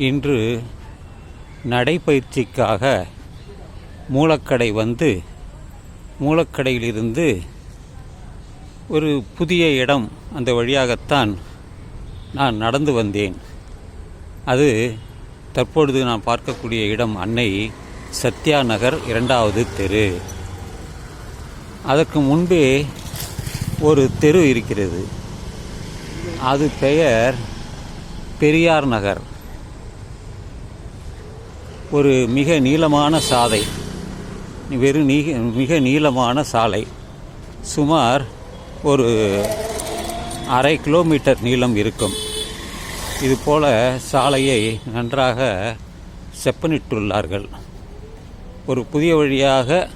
இன்று நடைப்பயிற்சிக்காக மூலக்கடை வந்து மூலக்கடையிலிருந்து ஒரு புதிய இடம் அந்த வழியாகத்தான் நான் நடந்து வந்தேன். அது தற்பொழுது நான் பார்க்கக்கூடிய இடம் அன்னை சத்யா நகர் இரண்டாவது தெரு. அதற்கு முன்பே ஒரு தெரு இருக்கிறது. அது பெயர் பெரியார் நகர். ஒரு மிக நீளமான சாலை. வெறும் நீ மிக நீளமான சாலை. சுமார் ஒரு அரை கிலோமீட்டர் நீளம் இருக்கும். இது போல சாலையை நன்றாக செப்பனிட்டுள்ளார்கள். ஒரு புதிய வழியாக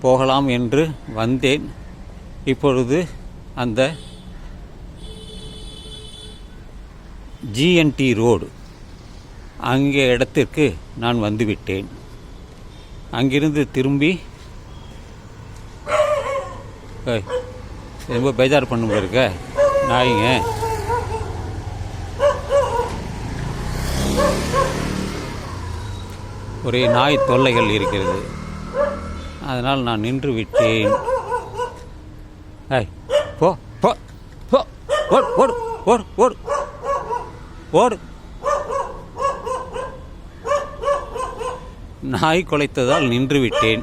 போகலாம் என்று வந்தேன். இப்பொழுது அந்த ஜிஎன்டி ரோடு அங்கே இடத்திற்கு நான் வந்துவிட்டேன். அங்கிருந்து திரும்பி ரொம்ப பேஜார் பண்ணும் இருக்க. நாய்ங்க. ஒரே நாய் தொல்லைகள் இருக்கிறது. அதனால் நான் நின்று விட்டேன். ஏய் போ போ போ ஓடு ஓடு ஓடு ஓடு ஓடு. நாய் குலைத்ததால் நின்றுவிட்டேன்.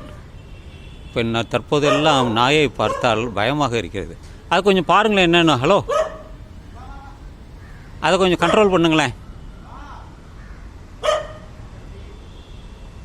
இப்போ நான் தற்போதெல்லாம் நாயை பார்த்தால் பயமாக இருக்கிறது. அது கொஞ்சம் பாருங்களேன் என்னென்ன ஹலோ? அதை கொஞ்சம் கண்ட்ரோல் பண்ணுங்களேன்.